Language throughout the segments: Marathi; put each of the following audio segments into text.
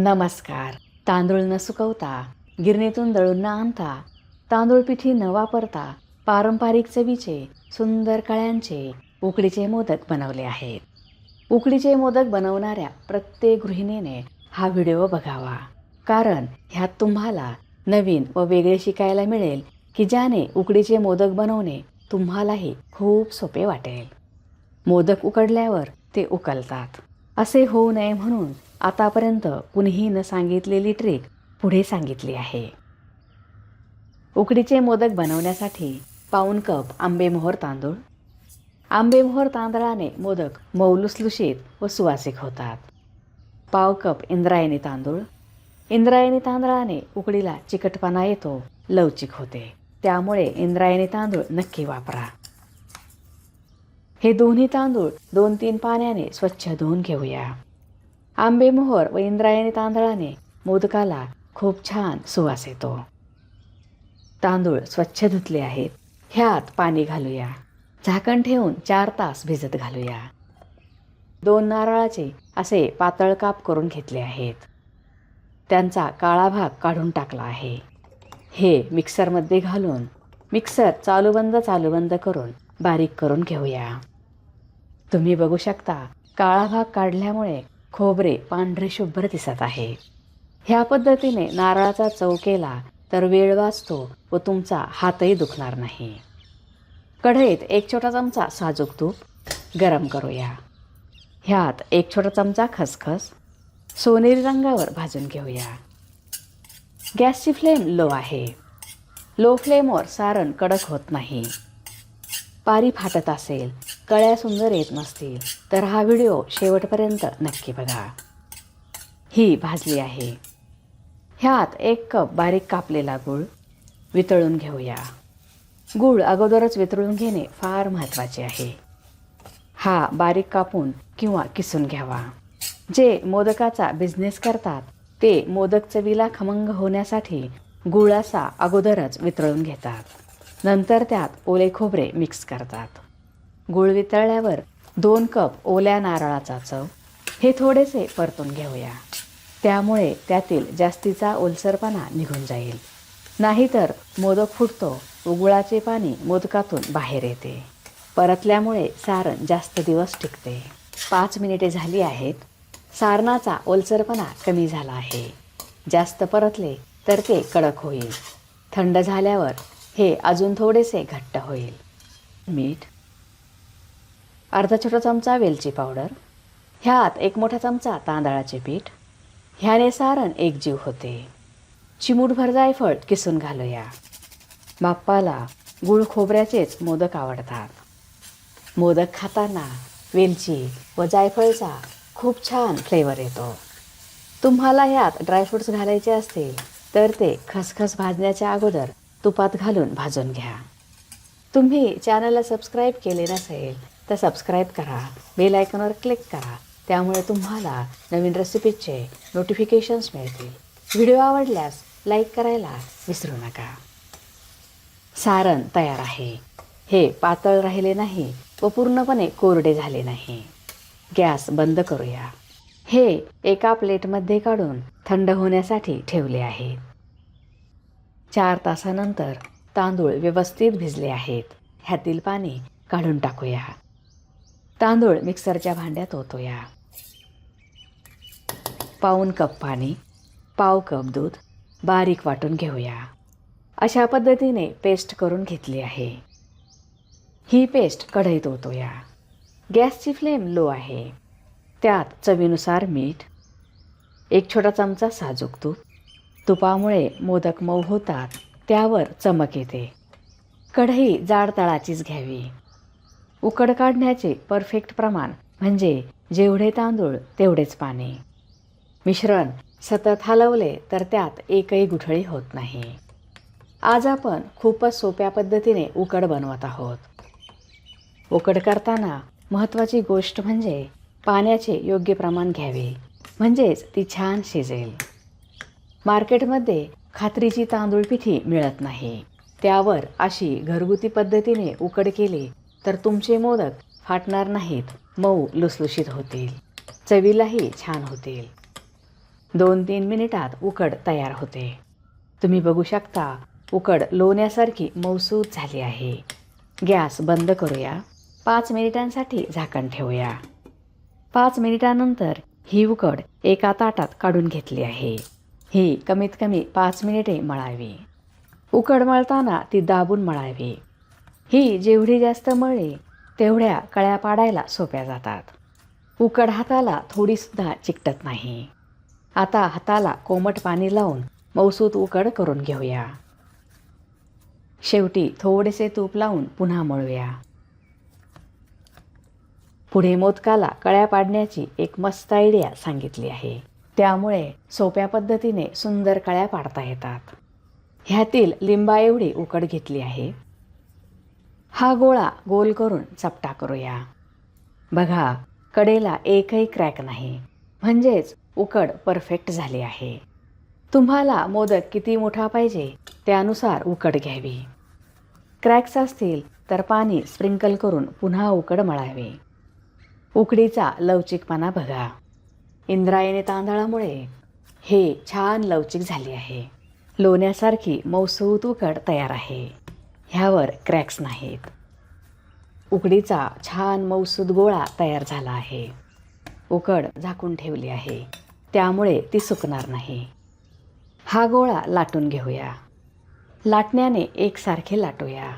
नमस्कार. तांदूळ न सुकवता गिरणीतून दळून न आणता तांदूळ पिठी न वापरता पारंपरिक चवीचे सुंदर कळ्यांचे उकडीचे मोदक बनवले आहेत. उकडीचे मोदक बनवणाऱ्या प्रत्येक गृहिणीने हा व्हिडिओ बघावा. कारण ह्यात तुम्हाला नवीन व वेगळे शिकायला मिळेल की ज्याने उकडीचे मोदक बनवणे तुम्हालाही खूप सोपे वाटेल. मोदक उकडल्यावर ते उकलतात. असे होऊ नये म्हणून आतापर्यंत कुणीही न सांगितलेली ट्रिक पुढे सांगितली आहे. उकडीचे मोदक बनवण्यासाठी पाऊण कप आंबेमोहर तांदूळ आंबेमोहर तांदळाने मोदक मौलुसलुशीत व सुवासिक होतात. पाव कप इंद्रायणी तांदूळ इंद्रायणी तांदळाने उकडीला चिकटपणा येतो लवचिक होते. त्यामुळे इंद्रायणी तांदूळ नक्की वापरा. हे दोन्ही तांदूळ दोन तीन पाण्याने स्वच्छ धुवून घेऊया. आंबेमोहर व इंद्रायणी तांदळाने मोदकाला खूप छान सुवास येतो. तांदूळ स्वच्छ धुतले आहेत. ह्यात पाणी घालूया. झाकण ठेवून चार तास भिजत घालूया. दोन नारळाचे असे पातळ काप करून घेतले आहेत. त्यांचा काळा भाग काढून टाकला आहे. हे मिक्सरमध्ये घालून मिक्सर चालूबंद चालूबंद करून बारीक करून घेऊया. तुम्ही बघू शकता काळा भाग काढल्यामुळे खोबरे पांढरे शुभ्र दिसत आहे. ह्या पद्धतीने नारळाचा चव केला तर वेळ वाचतो व तुमचा हातही दुखणार नाही. कढईत एक छोटा चमचा साजूक तूप गरम करूया. ह्यात एक छोटा चमचा खसखस सोनेरी रंगावर भाजून घेऊया. गॅसची फ्लेम लो आहे. लो फ्लेमवर सारण कडक होत नाही. पारी फाटत असेल कळ्या सुंदर येत नसतील तर हा व्हिडिओ शेवटपर्यंत नक्की बघा. ही भाजली आहे. ह्यात एक कप बारीक कापलेला गूळ वितळून घेऊया. गूळ अगोदरच वितळून घेणे फार महत्त्वाचे आहे. हा बारीक कापून किंवा किसून घ्यावा. जे मोदकाचा बिझनेस करतात ते मोदक चवीला खमंग होण्यासाठी गुळाचा अगोदरच वितळून घेतात. नंतर त्यात ओले खोबरे मिक्स करतात. गुळ वितळल्यावर दोन कप ओल्या नारळाचा चव. हे थोडेसे परतून घेऊया. त्यामुळे त्यातील जास्तीचा ओलसरपणा निघून जाईल. नाहीतर मोदक फुटतो उगुळाचे गुळाचे पाणी मोदकातून बाहेर येते. परतल्यामुळे सारण जास्त दिवस टिकते. पाच मिनिटे झाली आहेत. सारणाचा ओलसरपणा कमी झाला आहे. जास्त परतले तर ते कडक होईल. थंड झाल्यावर हे अजून थोडेसे घट्ट होईल. मीठ. अर्धा छोटा चमचा वेलची पावडर. ह्यात एक मोठा चमचा तांदळाचे पीठ. ह्याने सारण एकजीव होते. चिमूटभर जायफळ किसून घालूया. बाप्पाला गुळ खोबऱ्याचेच मोदक आवडतात. मोदक खाताना वेलची व जायफळचा खूप छान फ्लेवर येतो. तुम्हाला ह्यात ड्रायफ्रूट्स घालायचे असतील तर ते खसखस भाजण्याच्या अगोदर तुपात घालून भाजून घ्या. तुम्ही चॅनलला सबस्क्राईब केले नसेल तर सबस्क्राईब करा बेल आयकॉनवर क्लिक करा त्यामुळे तुम्हाला नवीन रेसिपीचे नोटिफिकेशन्स मिळतील. व्हिडिओ आवडल्यास लाईक करायला विसरू नका. सारण तयार आहे. हे पातळ राहिले नाही व पूर्णपणे कोरडे झाले नाही. गॅस बंद करूया. हे एका प्लेटमध्ये काढून थंड होण्यासाठी ठेवले आहे चार तासानंतर तांदूळ व्यवस्थित भिजले आहेत. ह्यातील पाणी काढून टाकूया. तांदूळ मिक्सरच्या भांड्यात ओतूया. पाऊन कप पाणी पाव कप दूध बारीक वाटून घेऊया. अशा पद्धतीने पेस्ट करून घेतली आहे. ही पेस्ट कढईत ओतूया. गॅसची फ्लेम लो आहे. त्यात चवीनुसार मीठ एक छोटा चमचा साजूक तूप तुपामुळे मोदक मऊ होतात त्यावर चमक येते. कढई जाड तळाचीच घ्यावी. उकड काढण्याचे परफेक्ट प्रमाण म्हणजे जेवढे तांदूळ तेवढेच पाणी. मिश्रण सतत हलवले तर त्यात एकही गुठळी होत नाही. आज आपण खूपच सोप्या पद्धतीने उकड बनवत आहोत. उकड करताना महत्त्वाची गोष्ट म्हणजे पाण्याचे योग्य प्रमाण घ्यावे म्हणजेच ती छान शिजेल. मार्केटमध्ये खात्रीची तांदूळ पिठी मिळत नाही. त्यावर अशी घरगुती पद्धतीने उकड केली तर तुमचे मोदक फाटणार नाहीत मऊ लुसलुशीत होतील. चवीलाही छान होतील. दोन तीन मिनिटात उकड तयार होते. तुम्ही बघू शकता उकड लोण्यासारखी मौसूद झाली आहे. गॅस बंद करूया. पाच मिनिटांसाठी झाकण ठेवूया. पाच मिनिटानंतर ही उकड एका ताटात काढून घेतली आहे. ही कमीत कमी पाच मिनिटे मळावी. उकड मळताना ती दाबून मळावी. ही जेवढी जास्त मळली तेवढ्या कळ्या पाडायला सोप्या जातात. उकड हाताला थोडीसुद्धा चिकटत नाही. आता हाताला कोमट पाणी लावून मौसूत उकड करून घेऊया. शेवटी थोडेसे तूप लावून पुन्हा मळूया. पुढे मोदकाला कळ्या पाडण्याची एक मस्त आयडिया सांगितली आहे. त्यामुळे सोप्या पद्धतीने सुंदर कळ्या पाडता येतात. ह्यातील लिंबा एवढी उकड घेतली आहे. हा गोळा गोल करून चपटा करूया. बघा कडेला एकही क्रॅक नाही. म्हणजेच उकड परफेक्ट झाली आहे. तुम्हाला मोदक किती मोठा पाहिजे त्यानुसार उकड घ्यावी. क्रॅक्स असतील तर पाणी स्प्रिंकल करून पुन्हा उकड मळावे. उकडीचा लवचिकपणा बघा. इंद्रायणी तांदळामुळे हे छान लवचिक झाली आहे. लोण्यासारखी मौसूत उकड तयार आहे. ह्यावर क्रॅक्स नाहीत. उकडीचा छान मौसूद गोळा तयार झाला आहे. उकड झाकून ठेवली आहे. त्यामुळे ती सुकणार नाही. हा गोळा लाटून घेऊया. लाटण्याने एकसारखे लाटूया.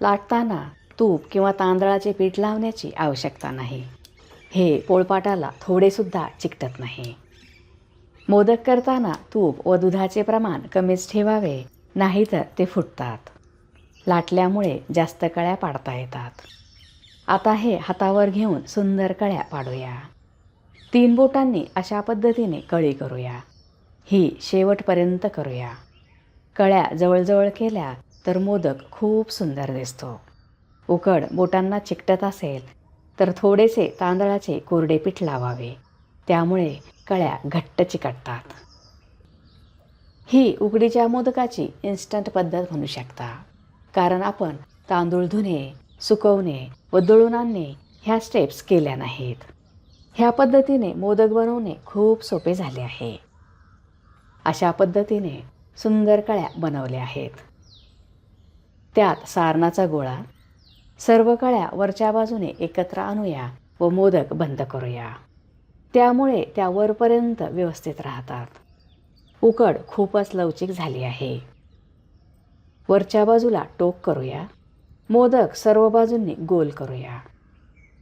लाटताना तूप किंवा तांदळाचे पीठ लावण्याची आवश्यकता नाही. हे पोळपाटाला थोडेसुद्धा चिकटत नाही. मोदक करताना तूप व दुधाचे प्रमाण कमीच ठेवावे नाहीतर ते फुटतात. लाटल्यामुळे जास्त कळ्या पाडता येतात. आता हे हातावर घेऊन सुंदर कळ्या पाडूया. तीन बोटांनी अशा पद्धतीने कळी करूया. ही शेवटपर्यंत करूया. कळ्या जवळजवळ केल्या तर मोदक खूप सुंदर दिसतो. उकड बोटांना चिकटत असेल तर थोडेसे तांदळाचे कोरडे पीठ लावावे. त्यामुळे कळ्या घट्ट चिकटतात. ही उकडीच्या मोदकाची इन्स्टंट पद्धत म्हणू शकता. कारण आपण तांदूळ धुणे सुकवणे व दळून आणणे ह्या स्टेप्स केल्या नाहीत. ह्या पद्धतीने मोदक बनवणे खूप सोपे झाले आहे. अशा पद्धतीने सुंदर कळ्या बनवल्या आहेत. त्यात सारणाचा गोळा सर्व कळ्या वरच्या बाजूने एकत्र आणूया व मोदक बंद करूया. त्यामुळे त्या वरपर्यंत व्यवस्थित राहतात. उकड खूपच लवचिक झाली आहे. वरच्या बाजूला टोक करूया. मोदक सर्व बाजूंनी गोल करूया.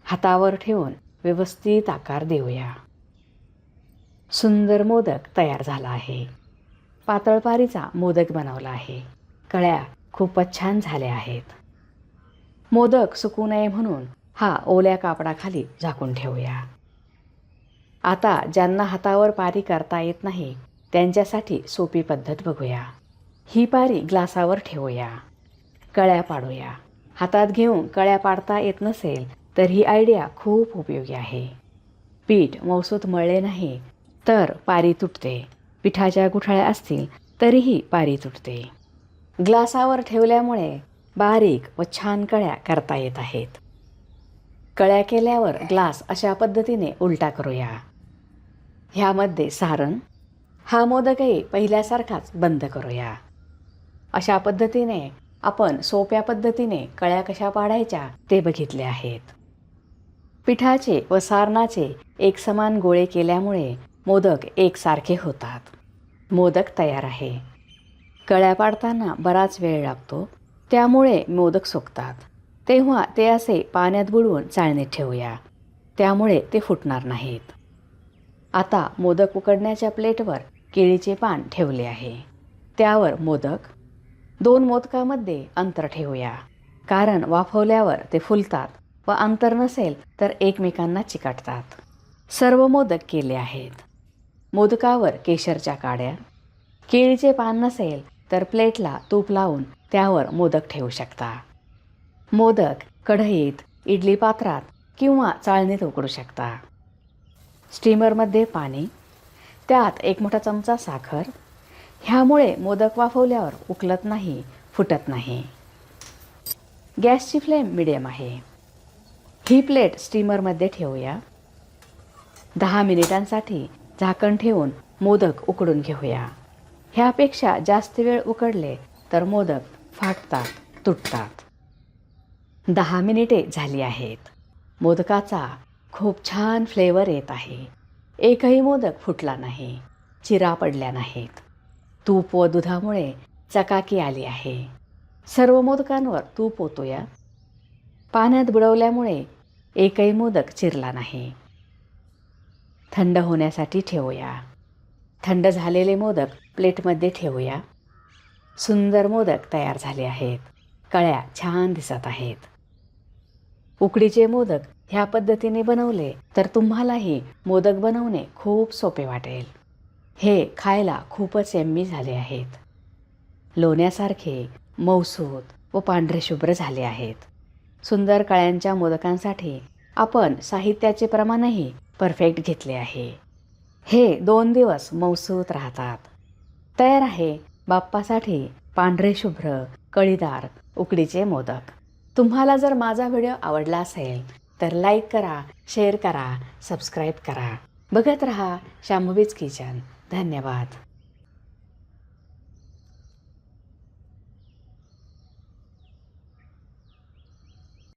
हातावर ठेवून व्यवस्थित आकार देऊया. सुंदर मोदक तयार झाला आहे. पातळपारीचा मोदक बनवला आहे. कळ्या खूपच छान झाल्या आहेत. मोदक सुकू नये म्हणून हा ओल्या कापडाखाली झाकून ठेवूया. आता ज्यांना हातावर पारी करता येत नाही त्यांच्यासाठी सोपी पद्धत बघूया. ही पारी ग्लासावर ठेवूया. कळ्या पाडूया. हातात घेऊन कळ्या पाडता येत नसेल तर ही आयडिया खूप उपयोगी आहे. पीठ मौसूत मळले नाही तर पारी तुटते. पिठाच्या गुठळ्या असतील तरीही पारी तुटते. ग्लासावर ठेवल्यामुळे बारीक व छान कळ्या करता येत आहेत. कळ्या केल्यावर ग्लास अशा पद्धतीने उलटा करूया. ह्यामध्ये सारण हा मोदकही पहिल्यासारखाच बंद करूया. अशा पद्धतीने आपण सोप्या पद्धतीने कळ्या कशा पाडायच्या ते बघितले आहेत. पिठाचे व सारणाचे एकसमान गोळे केल्यामुळे मोदक एकसारखे होतात. मोदक तयार आहे. कळ्या पाडताना बराच वेळ लागतो. त्यामुळे मोदक सुकतात. तेव्हा ते असे पाण्यात बुडवून चाळणीत ठेवूया. त्यामुळे ते फुटणार नाहीत. आता मोदक उकडण्याच्या प्लेटवर केळीचे पान ठेवले आहे. त्यावर मोदक दोन मोदकामध्ये अंतर ठेवूया. कारण वाफवल्यावर ते फुलतात व अंतर नसेल तर एकमेकांना चिकटतात. सर्व मोदक केले आहेत. मोदकावर केशरच्या काड्या केळीचे पान नसेल तर प्लेटला तूप लावून त्यावर मोदक ठेवू शकता. मोदक कढईत इडली पात्रात किंवा चाळणीत उकडू शकता. स्टीमरमध्ये पाणी त्यात एक मोठा चमचा साखर. ह्यामुळे मोदक वाफवल्यावर उकलत नाही फुटत नाही. गॅसची फ्लेम मिडियम आहे. ही प्लेट स्टीमरमध्ये ठेवूया. दहा मिनिटांसाठी झाकण ठेवून मोदक उकडून घेऊया. ह्यापेक्षा जास्त वेळ उकडले तर मोदक फाटतात तुटतात. दहा मिनिटे झाली आहेत. मोदकाचा खूप छान फ्लेवर येत आहे. एकही मोदक फुटला नाही चिरा पडल्या नाहीत. तूप व दुधामुळे चकाकी आली आहे. सर्व मोदकांवर तूप ओतूया. पाण्यात बुडवल्यामुळे एकही मोदक चिरला नाही. थंड होण्यासाठी ठेवूया. थंड झालेले मोदक प्लेटमध्ये ठेवूया. सुंदर मोदक तयार झाले आहेत. कळ्या छान दिसत आहेत. उकडीचे मोदक ह्या पद्धतीने बनवले तर तुम्हालाही मोदक बनवणे खूप सोपे वाटेल. हे खायला खूपच एम्मी झाले आहेत. लोण्यासारखे मौसूत व पांढरे शुभ्र झाले आहेत. सुंदर कळ्यांच्या मोदकांसाठी आपण साहित्याचे प्रमाणही परफेक्ट घेतले आहे. हे दोन दिवस मौसूत राहतात. तयार आहे बाप्पासाठी पांढरे शुभ्र कळीदार उकडीचे मोदक. तुम्हाला जर माझा व्हिडिओ आवडला असेल तर लाईक करा शेअर करा सबस्क्राईब करा. बघत रहा शांभवीज किचन. धन्यवाद.